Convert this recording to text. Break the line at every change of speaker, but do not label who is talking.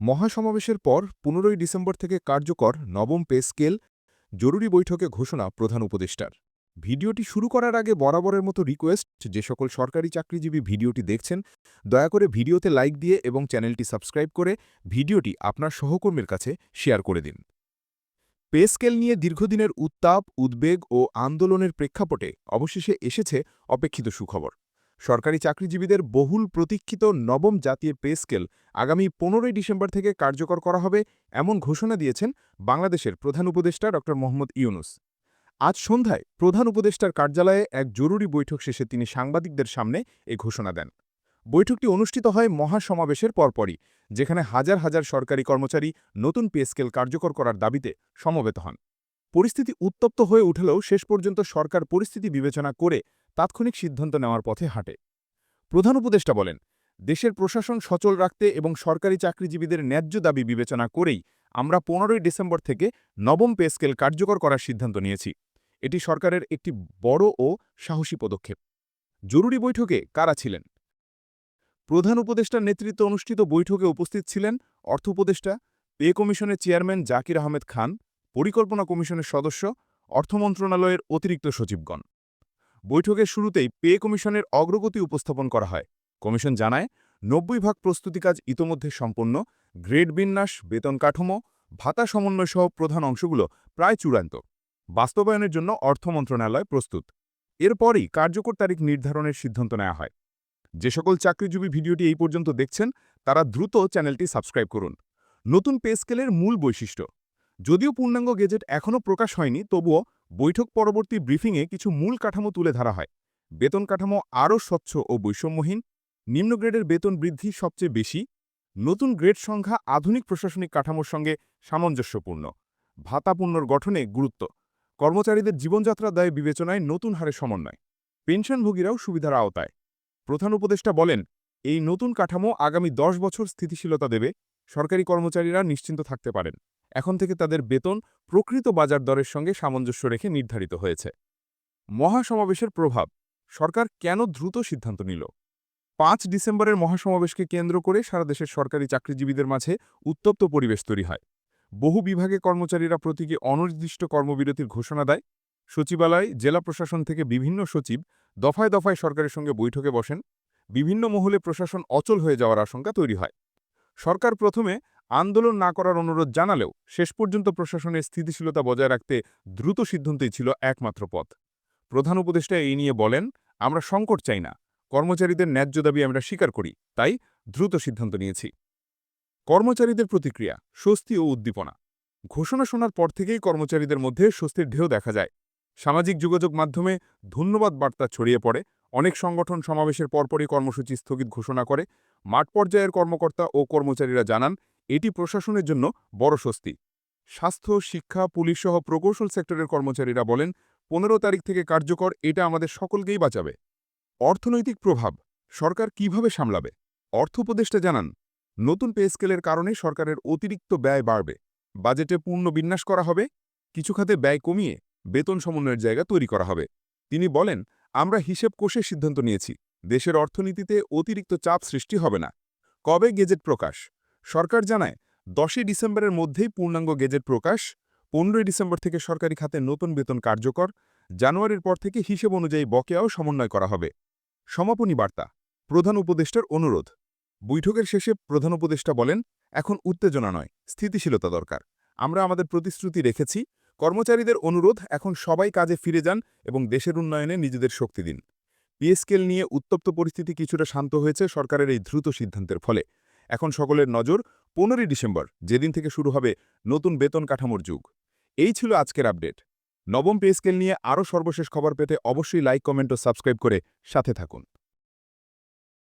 মহাসমাবেশের পর পনেরোই ডিসেম্বর থেকে কার্যকর নবম পে স্কেল জরুরি বৈঠকে ঘোষণা প্রধান উপদেষ্টার। ভিডিওটি শুরু করার আগে বরাবরের মতো রিকোয়েস্ট, যে সকল সরকারি চাকরিজীবী ভিডিওটি দেখছেন, দয়া করে ভিডিওতে লাইক দিয়ে এবং চ্যানেলটি সাবস্ক্রাইব করে ভিডিওটি আপনার সহকর্মীর কাছে শেয়ার করে দিন। পে স্কেল নিয়ে দীর্ঘদিনের উত্তাপ, উদ্বেগ ও আন্দোলনের প্রেক্ষাপটে অবশেষে এসেছে অপেক্ষিত সুখবর। সরকারি চাকরিজীবীদের বহুল প্রতীক্ষিত নবম জাতীয় পে স্কেল আগামী পনেরোই ডিসেম্বর থেকে কার্যকর করা হবে এমন ঘোষণা দিয়েছেন বাংলাদেশের প্রধান উপদেষ্টা ড. মোহাম্মদ ইউনুস। আজ সন্ধ্যায় প্রধান উপদেষ্টার কার্যালয়ে এক জরুরি বৈঠক শেষে তিনি সাংবাদিকদের সামনে এ ঘোষণা দেন। বৈঠকটি অনুষ্ঠিত হয় মহাসমাবেশের পরপরই, যেখানে হাজার হাজার সরকারি কর্মচারী নতুন পে স্কেল কার্যকর করার দাবিতে সমবেত হন। পরিস্থিতি উত্তপ্ত হয়ে উঠলেও শেষ পর্যন্ত সরকার পরিস্থিতি বিবেচনা করে তাৎক্ষণিক সিদ্ধান্ত নেওয়ার পথে হাঁটে। প্রধান উপদেষ্টা বলেন, দেশের প্রশাসন সচল রাখতে এবং সরকারি চাকরিজীবীদের ন্যায্য দাবি বিবেচনা করেই আমরা পনেরোই ডিসেম্বর থেকে নবম পে স্কেল কার্যকর করার সিদ্ধান্ত নিয়েছি। এটি সরকারের একটি বড় ও সাহসী পদক্ষেপ। জরুরি বৈঠকে কারা ছিলেন? প্রধান উপদেষ্টার নেতৃত্বে অনুষ্ঠিত বৈঠকে উপস্থিত ছিলেন অর্থ উপদেষ্টা, পে কমিশনের চেয়ারম্যান জাকির আহমেদ খান পরিকল্পনা কমিশনের সদস্য, অর্থ মন্ত্রণালয়ের অতিরিক্ত সচিবগণ। বৈঠকের শুরুতেই পে কমিশনের অগ্রগতি উপস্থাপন করা হয়। কমিশন জানায়, নব্বই ভাগ প্রস্তুতি কাজ ইতোমধ্যে সম্পন্ন, গ্রেড বিন্যাস, বেতন কাঠামো, ভাতা সমন্বয় সহ প্রধান অংশগুলো প্রায় চূড়ান্ত। বাস্তবায়নের জন্য অর্থ মন্ত্রণালয় প্রস্তুত। এরপরই কার্যকর তারিখ নির্ধারণের সিদ্ধান্ত নেওয়া হয়। যে সকল চাকরিজীবী ভিডিওটি এই পর্যন্ত দেখছেন, তারা দ্রুত চ্যানেলটি সাবস্ক্রাইব করুন। নতুন পে স্কেলের মূল বৈশিষ্ট্য। যদিও পূর্ণাঙ্গ গেজেট এখনও প্রকাশ হয়নি, তবুও বৈঠক পরবর্তী ব্রিফিংয়ে কিছু মূল কাঠামো তুলে ধরা হয়। বেতন কাঠামো আরও স্বচ্ছ ও বৈষম্যহীন, নিম্ন গ্রেডের বেতন বৃদ্ধি সবচেয়ে বেশি, নতুন গ্রেড সংখ্যা আধুনিক প্রশাসনিক কাঠামোর সঙ্গে সামঞ্জস্যপূর্ণ, ভাতা গঠনে গুরুত্ব, কর্মচারীদের জীবনযাত্রা দায় বিবেচনায় নতুন হারে সমন্বয়, পেনশনভোগীরাও সুবিধার আওতায়। প্রধান উপদেষ্টা বলেন, এই নতুন কাঠামো আগামী দশ বছর স্থিতিশীলতা দেবে, সরকারি কর্মচারীরা নিশ্চিন্ত থাকতে পারেন। এখন থেকে তাদের বেতন প্রকৃত বাজার দরের সঙ্গে সামঞ্জস্য রেখে নির্ধারিত হয়েছে। মহাসমাবেশের প্রভাব, সরকার কেন দ্রুত সিদ্ধান্ত নিল? পাঁচ ডিসেম্বরের মহাসমাবেশকে কেন্দ্র করে সারা দেশের সরকারি চাকরিজীবীদের মাঝে উত্তপ্ত পরিবেশ তৈরি হয়। বহু বিভাগে কর্মচারীরা প্রতীকে অনির্দিষ্ট কর্মবিরতির ঘোষণা দেয়। সচিবালয়, জেলা প্রশাসন থেকে বিভিন্ন সচিব দফায় দফায় সরকারের সঙ্গে বৈঠকে বসেন। বিভিন্ন মহলে প্রশাসন অচল হয়ে যাওয়ার আশঙ্কা তৈরি হয়। সরকার প্রথমে আন্দোলন না করার অনুরোধ জানালেও শেষ পর্যন্ত প্রশাসনের স্থিতিশীলতা বজায় রাখতে দ্রুত সিদ্ধান্তই ছিল একমাত্র পথ। প্রধান উপদেষ্টা এই নিয়ে বলেন, আমরা সংকট চাই না। কর্মচারীদের ন্যায্য দাবি আমরা স্বীকার করি, তাই দ্রুত সিদ্ধান্ত নিয়েছি। কর্মচারীদের প্রতিক্রিয়া, স্বস্তি ও উদ্দীপনা। ঘোষণা শোনার পর থেকেই কর্মচারীদের মধ্যে স্বস্তির ঢেউ দেখা যায়। সামাজিক যোগাযোগ মাধ্যমে ধন্যবাদ বার্তা ছড়িয়ে পড়ে। অনেক সংগঠন সমাবেশের পরপরই কর্মসূচি স্থগিত ঘোষণা করে। মাঠ পর্যায়ের কর্মকর্তা ও কর্মচারীরা জানান এটি প্রশাসনের জন্য বড় স্বস্তি। স্বাস্থ্য, শিক্ষা পুলিশসহ প্রকৌশল সেক্টরের কর্মচারীরা বলেন, পনেরো তারিখ থেকে কার্যকর, এটা আমাদের সকলকেই বাঁচাবে। অর্থনৈতিক প্রভাব, সরকার কীভাবে সামলাবে? অর্থ উপদেষ্টা জানান, নতুন পে স্কেলের কারণে সরকারের অতিরিক্ত ব্যয় বাড়বে। বাজেটে পূর্ণ বিন্যাস করা হবে, কিছু খাতে ব্যয় কমিয়ে বেতন সমন্বয়ের জায়গা তৈরি করা হবে। তিনি বলেন, আমরা হিসেব কোষে সিদ্ধান্ত নিয়েছি, দেশের অর্থনীতিতে অতিরিক্ত চাপ সৃষ্টি হবে না। কবে গেজেট প্রকাশ? সরকার জানায়, দশই ডিসেম্বরের মধ্যেই পূর্ণাঙ্গ গেজেট প্রকাশ, পনেরোই ডিসেম্বর থেকে সরকারি খাতে নতুন বেতন কার্যকর, জানুয়ারির পর থেকে হিসেব অনুযায়ী বকেয়াও সমন্বয় করা হবে। সমাপনী বার্তা, প্রধান উপদেষ্টার অনুরোধ। বৈঠকের শেষে প্রধান উপদেষ্টা বলেন, এখন উত্তেজনা নয়, স্থিতিশীলতা দরকার। আমরা আমাদের প্রতিশ্রুতি রেখেছি, কর্মচারীদের অনুরোধ, এখন সবাই কাজে ফিরে যান এবং দেশের উন্নয়নে নিজেদের শক্তি দিন। পিএসকেল নিয়ে উত্তপ্ত পরিস্থিতি কিছুটা শান্ত হয়েছে সরকারের এই দ্রুত সিদ্ধান্তের ফলে। এখন সকলের নজর পনেরোই ডিসেম্বর, যেদিন থেকে শুরু হবে নতুন বেতন কাঠামোর যুগ। এই ছিল আজকের আপডেট। নবম পে স্কেল নিয়ে আরও সর্বশেষ খবর পেতে অবশ্যই লাইক, কমেন্ট ও সাবস্ক্রাইব করে সাথে থাকুন।